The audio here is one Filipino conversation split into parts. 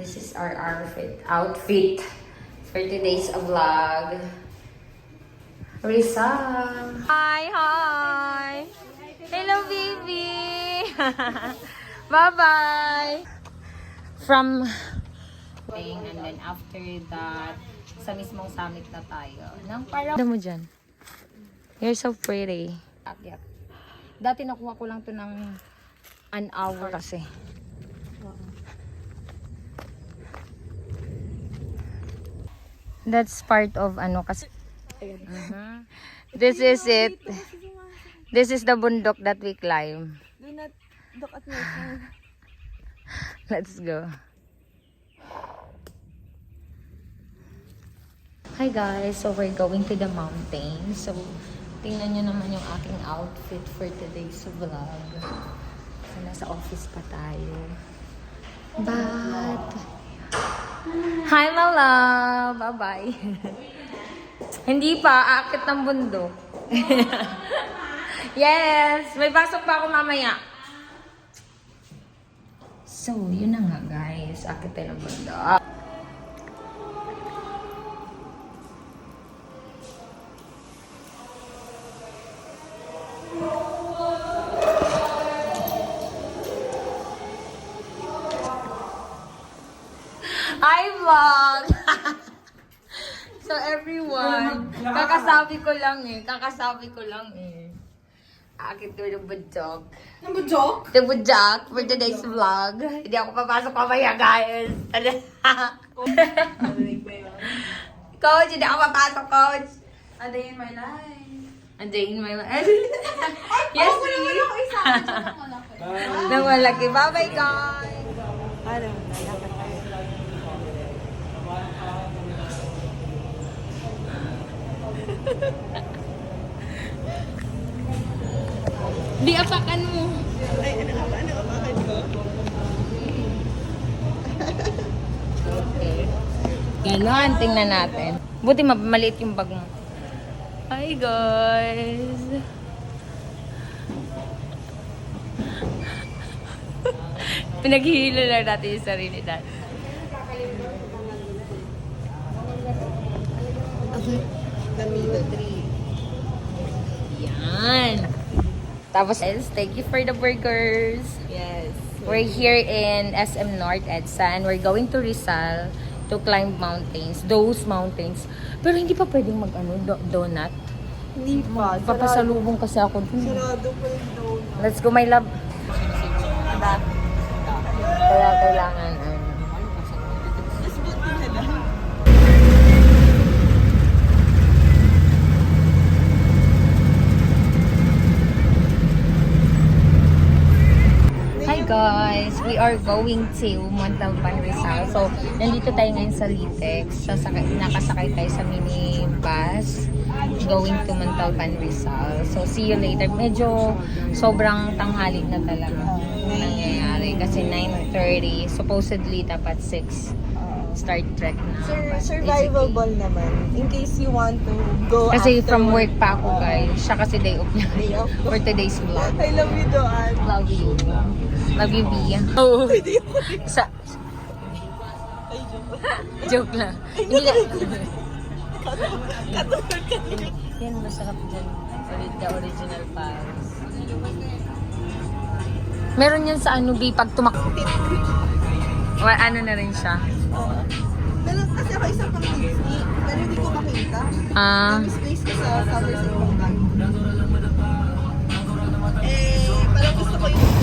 This is our outfit, outfit for today's vlog. Risa! Hi, hi! Hello, baby! Bye-bye! From and then after that, sa mismong summit na tayo. Nang parang... Ano mo dyan? You're so pretty. Akyat. Dati nakuha ko lang to ng an hour kasi. That's part of ano kasi. Mhm. This is it. This is the bundok that we climb. Do not look at phone. Let's go. Hi guys, so we're going to the mountain. So, tingnan nyo naman yung aking outfit for today's vlog. So, nasa office pa tayo. But, hi my love! Bye-bye! Hindi pa, aakit ng bundok. yes! May pasok pa ako mamaya. So, yun na nga guys. Akit tayo ng bundok. Kakasabi ko lang eh. Kakasabi ko lang eh. Akit ko ng bundok. Number joke? The Bujak for today's vlog. Hindi ako papasok mamaya, guys. coach, hindi ako papasok, coach. A day in my life. A day in my life. yes, oh, wala wala ko isa. Nang malaki. Bye-bye, guys. Ano, nalakad Di apakan mo. Ay, ano ka ba? Ano ka ba? ko? Ganon, tingnan natin. Buti ma- maliit yung bag mo. Hi, guys. Pinaghihilo lang natin yung sarili natin. The tree. Yan. Tapos, guys, thank you for the burgers. Yes. We're here in SM North EDSA and we're going to Rizal to climb mountains, those mountains. Pero hindi pa pwedeng mag ano, do- donut. Hindi pa. Papasalubong kasi ako dun. Sarado pa yung donut. Let's go, my love. Kaya kailangan, ano. Guys! We are going to Montalban, Rizal. So, nandito tayo ngayon sa Litex. Sasakay, nakasakay tayo sa mini bus going to Montalban, Rizal. So, see you later. Medyo sobrang tanghali na talaga nangyayari. Kasi 9.30. Supposedly, dapat 6 start trek na. Sur But ball naman. In case you want to go Kasi after from work pa ako guys. Siya kasi day off niya. Day off. For today's vlog. I love you, Doan. Love you. Love you, Bia. Oh. Sa, Ay, joke. joke lang. Hindi lang. Katulad ka. Yan, masarap dyan. Ulit the original pies. Meron yan sa ano, B, pag tumak... Well, ano na rin siya. Oo. Meron kasi ako isang pang Disney, pero hindi ko makita. Ah, Misplace ko sa Somerset Bangkal. Eh, parang gusto ko yung...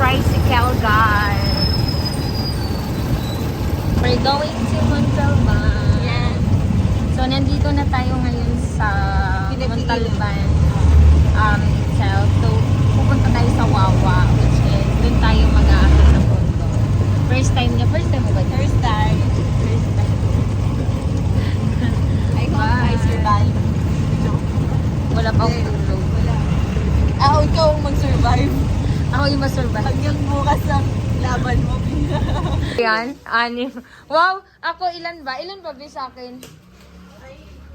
tricycle, guys. We're going to Montalban. Yes. So, nandito na tayo ngayon sa. Montalban um, itself. So, pupunta tayo sa Wawa, doon tayo mag-aakit sa condo. First time niya. First time mo ba? First time. First time. I hope. I survive. Wala pa akong tulog. Wala. Ako ikaw ang mag-survive. Ako yung masurvive. Hanggang bukas ang laban mo. Yan, anim. Wow! Ako ilan ba? Ilan ba, Bi, sa akin?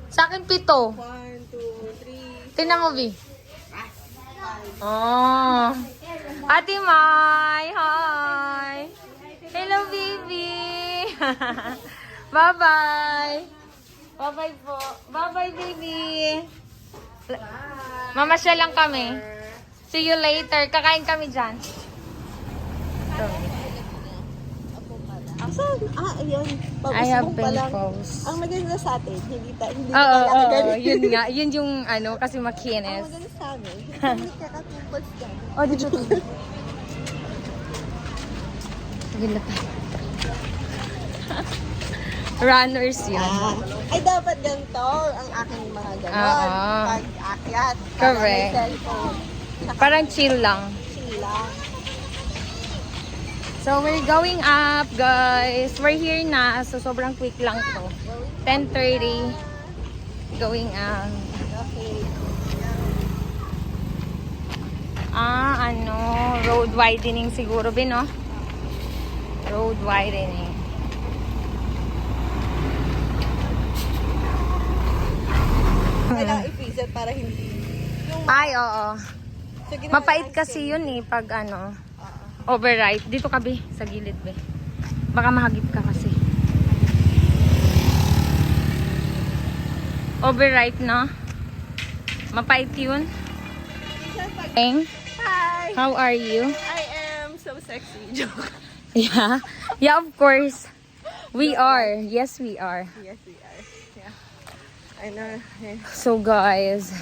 Sa akin, pito. One, two, three, Tingnan mo, Bi. Oh. Ate Mai, hi! Hello, baby! Bye-bye! Bye-bye po. Bye-bye, baby! Mamasyal lang kami. See you later. Kakain kami dyan. Saan? Ah, ayun. I have Pabusbong pa lang. pimples. Ang maganda sa atin, hindi ta hindi Oo, tayo oo, ganun. yun nga. Yun yung ano, kasi Ang makinis. maganda sa amin, hindi kakapimples ka. Oh, dito, dito. Sige na tayo. Runners yun. Ah, ay dapat ganito ang aking mga ganon. Oo. Pag-akyat. Correct. Parang. Chill lang. So, we're going up, guys. We're here na. So, sobrang quick lang to. 10.30. Going up. Okay. Ah, ano, road widening siguro, Bin, no? Road widening. Kailangan i-freeze para hindi. Ay, oo. so, Mapait kasi yun eh, pag ano. Override. Dito ka, Bi, sa gilid, Bi. Baka mahagip ka kasi. Override, no? Mapait yun. Hi! how are you? I am so sexy. Joke. Yeah. Yeah, of course. We are. Yes, we are. Yes, we are. Yeah. I know. So, guys,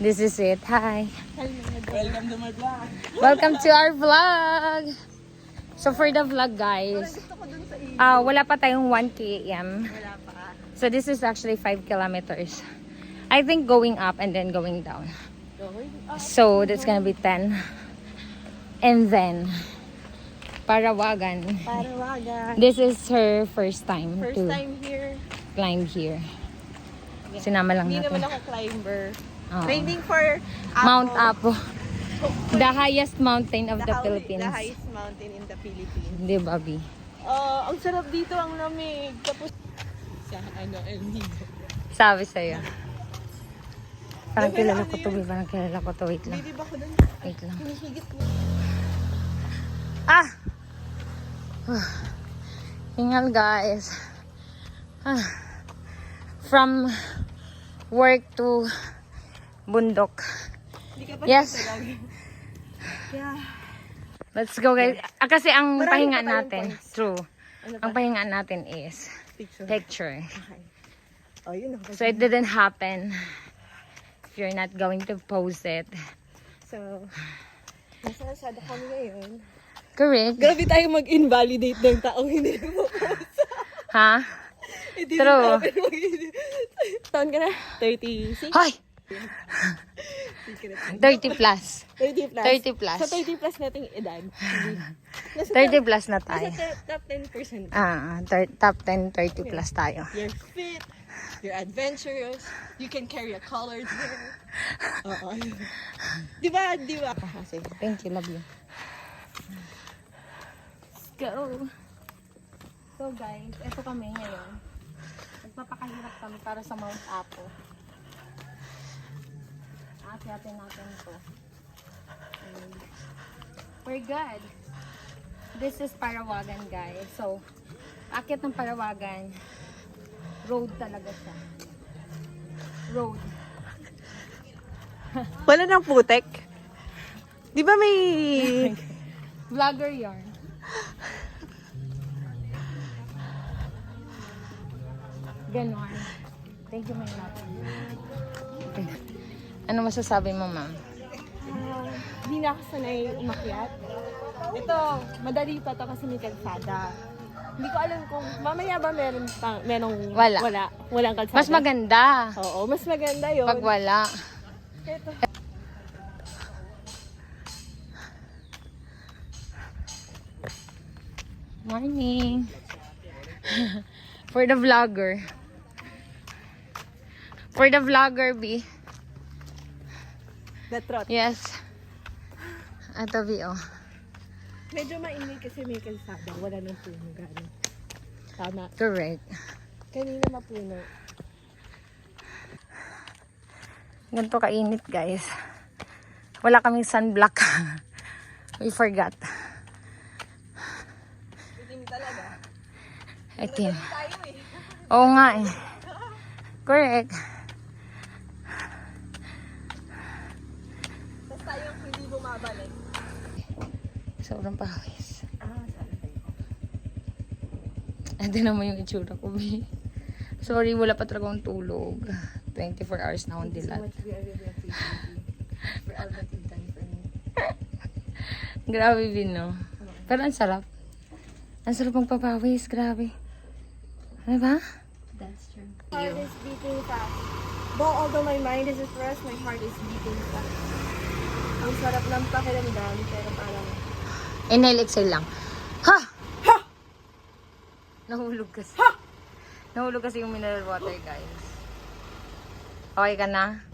this is it. Hi. Welcome to my vlog. Welcome to our vlog. So, for the vlog, guys, iyo. uh, wala pa tayong 1 km. Wala pa. So, this is actually 5 kilometers. I think going up and then going down. Going up. So, that's gonna be 10. And then, Parawagan. Parawagan. This is her first time First to time here. climb here. Sinama lang Hindi naman natin. ako climber. Oo. Training for Apo. Mount Apo. The highest mountain of the, hi- Philippines. The highest mountain in the Philippines. Di ba, Bi? Oh, ang sarap dito, ang lamig. Tapos sa ano, El Nido. Sabi sa'yo. Parang Pero kilala ko to, Bi. Parang kilala ko to. Wait lang. Bili ba ko dun? Wait lang. Hinihigit mo. Ah! Hingal, guys. Ah. From work to bundok. Yes. Yeah. Let's go, guys. Ah, kasi ang Marami pahinga pa natin, points. true. Ano Ang pa? pahinga natin is Picture. picture. Okay. Oh, yun ako. So, it didn't happen if you're not going to post it. So, nasa nasada kami ngayon. Correct. Grabe tayo mag-invalidate ng taong hindi mo Ha? Hindi True. Taon ka na? 36? Hoy! 30 plus. 30 plus. 30 plus. Sa 30 plus nating edad. Nasa 30 plus na Nasa tayo. te- top 10%. Ah, thir- top 10, 30 plus tayo. You're fit. You're adventurous. You can carry a colored hair. Oo. di ba? Di ba? Thank you, love you. go. So guys, eto kami ngayon. Nagpapakahirap kami para sa Mount Apo. Aakyatin natin to. And we're good. This is Parawagan guys. So, akyat ng Parawagan, road talaga siya. Road. Wala nang putek. Di ba may... Vlogger yarn. Ganon. Thank you, my love. Ano masasabi mo, ma'am? Hindi na ako sanay umakyat. Ito, madali pa to kasi may kalsada. Hindi ko alam kung mamaya ba meron pa, merong Wala. wala walang kalsada. Mas maganda Oo, mas maganda 'yon. pag wala. Ito. Morning. For the vlogger. For the vlogger, B. The trot. Yes. Ito, oh. Medyo mainit kasi may kalsada, wala nang puno gano'n. Tama. Correct. Kanina mapuno. Ganito kainit, guys. Wala kaming sunblock. We forgot. Itim talaga. Itim. Eh. Oo nga eh. Correct. Tapos tayo hindi bumabalik. Sobrang pawis. Ah. Ito naman yung itsura ko, be. Sorry, wala pa talaga akong tulog. 24 hours na akong dilat. we are really appreciative for all that you've done for me. Grabe, Vin, no? Pero ang sarap. Ang sarap magpapawis, grabe. Ano ba? That's true. Heart is beating fast. Though although my mind is at rest, my heart is beating fast. Ang sarap ng pakiramdam, pero parang Inhale, exhale lang. Ha! Ha! Nahulog kasi. Ha! Nahulog kasi yung mineral water, guys. Okay ka na?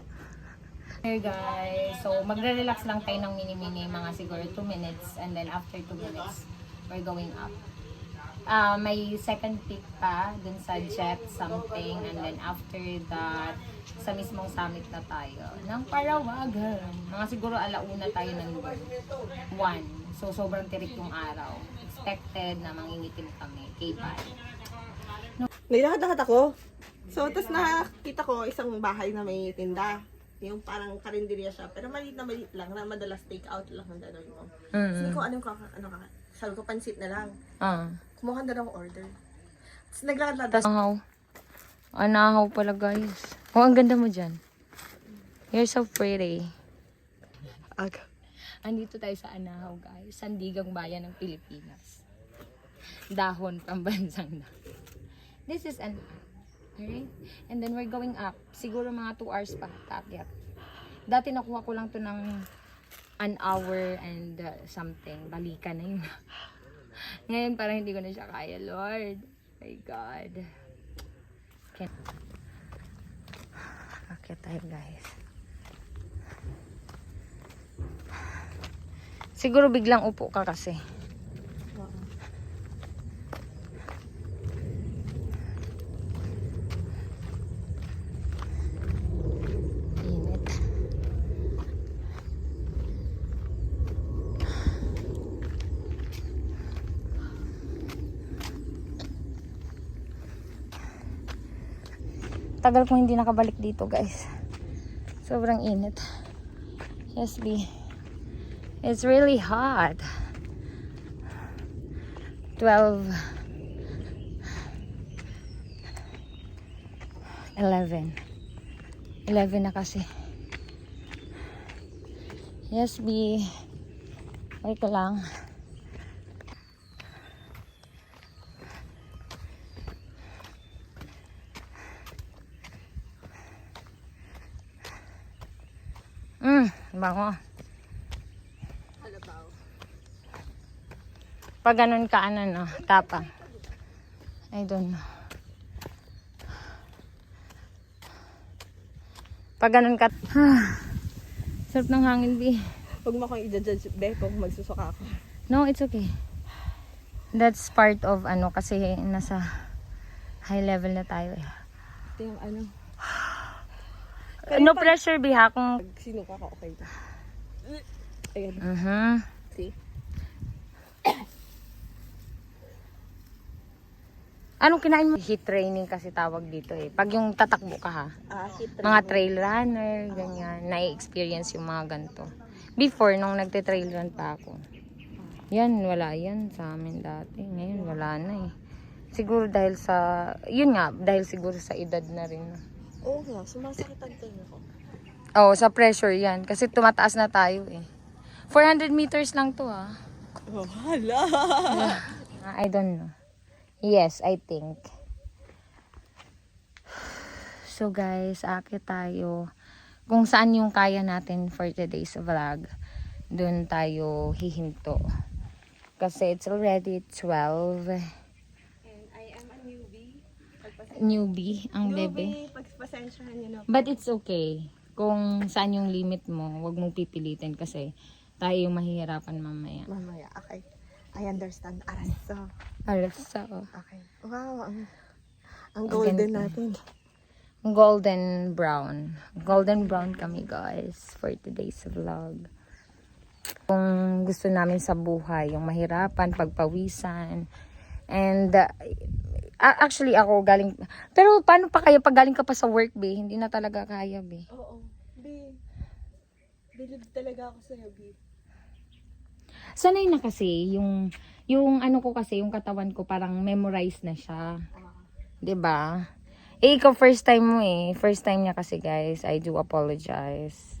Hey guys, so magre-relax lang tayo ng mini-mini, mga siguro 2 minutes. And then after 2 minutes, we're going up. Ah, may second peak pa dun sa jet something. And then after that, sa mismong summit na tayo. Ng Parawagan. Mga siguro alauna tayo ng 1. So sobrang tirik yung araw. Expected na mangingitim kami. K-5. Nailakad-lakad ako. So, tapos nakita ko isang bahay na may tinda. Yung parang karinderya siya. Pero maliit na maliit lang. Na madalas take out lang ang gano'n mo. Sabi Mm. ko, anong kaka, ano ka? Sabi ko, pansit na lang. Ah. Kumuha na ako order. Tapos naglakad-lakad. Tapos anahaw. Anahaw pala guys. Oh, ang ganda mo dyan. You're so pretty. Aga. Andito tayo sa Anahaw guys. Sandigang bayan ng Pilipinas. Dahon pambansang na. This is an Alright? And then we're going up. Siguro mga 2 hours pa. Taakyat. Dati nakuha ko lang to ng an hour and uh, something. Balikan na yun. Ngayon parang hindi ko na siya kaya, Lord. My God. Okay. Akit tayo, guys. Siguro biglang upo ka kasi. Tagal kong hindi nakabalik dito, guys. Sobrang init. Yes, B. It's really hot. 12 11 11 na kasi. Yes, B. Wait lang. Mm, bango. Pag ganun ka, ano, no, tapang. I don't know. Pag ganun ka, sarap ng hangin, B. Huwag mo akong i-judge, be, kung magsusuka ako. No, it's okay. That's part of, ano, kasi nasa high level na tayo eh. Ito yung ano. No pressure, B, ha, kung... Pag sinuka ka, okay. Ayan. Mhm. See? Anong kinain mo? Heat training kasi tawag dito eh. Pag yung tatakbo ka ha. Ah, Mga trail runner, ganyan. Na-experience yung mga ganito. Before, nung nagte-trail run pa ako. Yan, wala yan sa amin dati. Ngayon, wala na eh. Siguro dahil sa, yun nga, dahil siguro sa edad na rin. Oo nga, sumasakit ang tenga ko. Oo, sa pressure yan. Kasi tumataas na tayo eh. 400 meters lang to ah. Oh, hala. I don't know. Yes, I think. So guys, akit tayo. Kung saan yung kaya natin for today's vlog, dun tayo hihinto. Kasi it's already 12. And I am a newbie. Newbie ang bebe. Newbie, pagpasensyahan niyo na. But it's okay. Kung saan yung limit mo, wag mong pipilitin kasi tayo yung mahihirapan mamaya. Mamaya, okay. I understand. Aray, so, Alas, so, okay. Wow, ang, ang golden natin. golden brown. Golden brown kami guys for today's vlog. Kung gusto namin sa buhay. Yung mahirapan, pagpawisan. And uh, actually ako galing... Pero paano pa kayo pag galing ka pa sa work, be? Hindi na talaga kaya, be. Oo. B. Believe talaga ako sa'yo, B. Sanay na kasi yung yung ano ko kasi yung katawan ko parang memorize na siya. 'Di ba? Eh ikaw first time mo eh. First time niya kasi guys. I do apologize.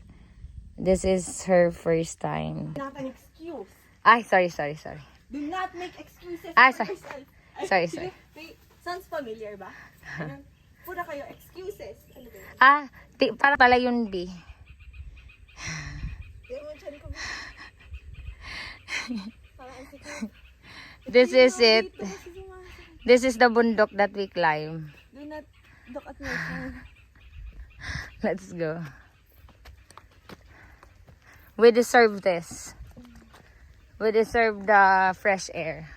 This is her first time. Not an excuse. Ay, sorry, sorry, sorry. Do not make excuses Ah, for sorry. yourself. Ay, Sorry, sorry. wait, sounds familiar ba? Ganun. Pura kayo excuses. Ano ba yun? Ah, ti- para pala yun, B. Di mo dyan ko. This is it. This is the bundok that we climb. Do not look at phone. Let's go. We deserve this. We deserve the fresh air.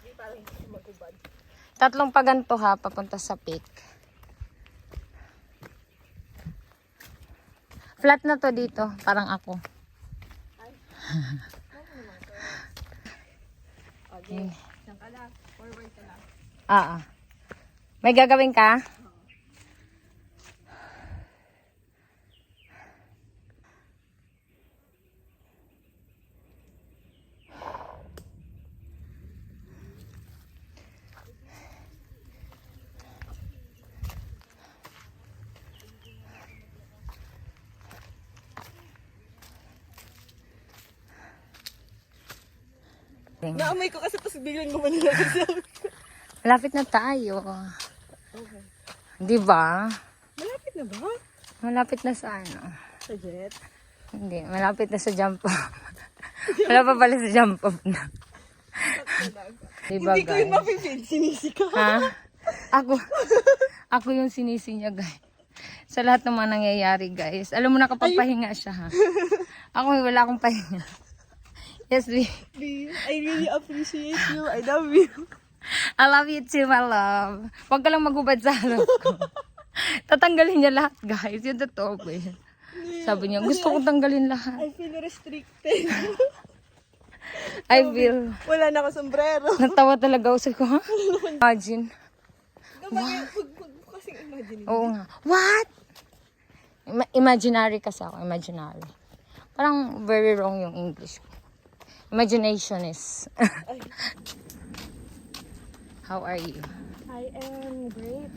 Di parang hindi mag-ubad. Tatlong paganto ha, papunta sa peak. Flat na to dito, parang ako. Okay. Forward ka lang. Ah, ah. May gagawin ka? Naamoy ko kasi tapos biglang gumano na kasi. Malapit na tayo. Okay. Di ba? Malapit na ba? Malapit na sa ano. Sa jet? Hindi, malapit na sa jump off. Wala pa pala sa jump off na. Di ba, Hindi ko yun guys? mapipil. Sinisi ka. Ha? Ako, ako yung sinisi niya, guys. Sa lahat ng mga nangyayari, guys. Alam mo, nakapagpahinga siya, ha? Ako, wala akong pahinga. Yes, we. B, I really appreciate you. I love you. I love you too, my love. Huwag ka lang magubad sa harap ko. Tatanggalin niya lahat, guys. Yung totoo ko eh. Sabi niya, gusto kong tanggalin lahat. I feel restricted. I feel, Wala na ako sombrero. natawa talaga ako. Sabi ko, ha? Imagine. Mo kasing imagine. Oo nga. What? Ima- imaginary kasi ako, imaginary. Parang very wrong yung English ko. Imagination is. How are you? I am great.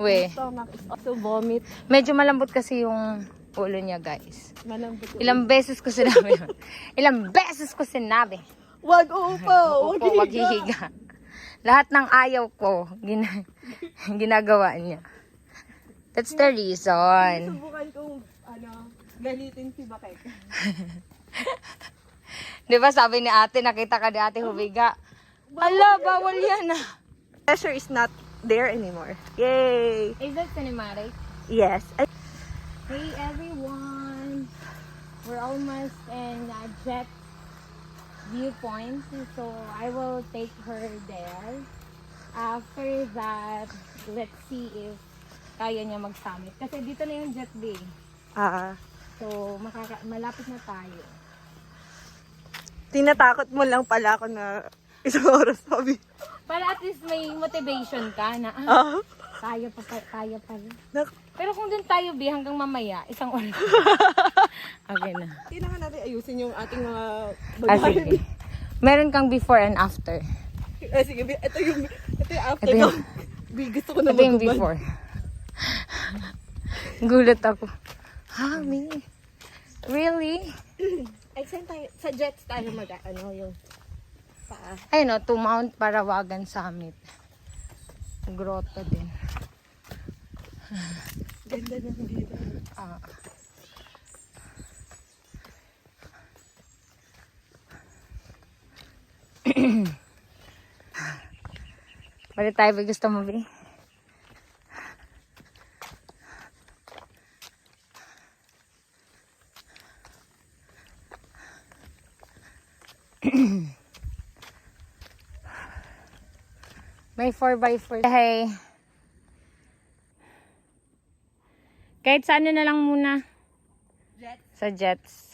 We, Stomach is also vomit. medyo malambot kasi yung ulo niya, guys. Malambot. Ilang beses ko sinabi yun. Ilang beses ko sinabi. Wag uupo. Wag wag hihiga. hihiga. Lahat ng ayaw ko, gina- ginagawa niya. That's the reason. Subukan kong, ano, galitin si Bakek. Di ba sabi ni ate, nakita ka ni ate humiga. Ala, bawal yan ah. Pressure is not there anymore. Yay! Is that cinematic? Yes. I- Hey everyone! We're almost in uh, Jet viewpoint, so I will take her there. After that, let's see if kaya niya mag-summit. Kasi dito na yung Jet Bay. Ah, So, makaka- malapit na tayo. Tinatakot mo lang pala ako na isang oras sabi. Para at least may motivation ka na, ah, Ah, kaya pa, pa kaya pa rin. nak- Pero kung dun tayo, bi, hanggang mamaya, isang oras. okay na. kailangan natin ayusin yung ating mga Ah, sige. Meron kang before and after. Ah, sige, bi- ito yung, ito yung after Ito ko. yung- Bi, gusto ko na Ito yung magubad. before. Gulat ako. Ha, me? Really? Ay, saan tayo? Sa jets tayo mag, ano, yung paa. Ay no, to Mount Parawagan Summit. Grotto din. Ganda ng dito. Ah. Balik tayo, ba gusto mo, Bi? May 4x4. Hey. Kahit sa ano na lang muna. Jet. Sa jets.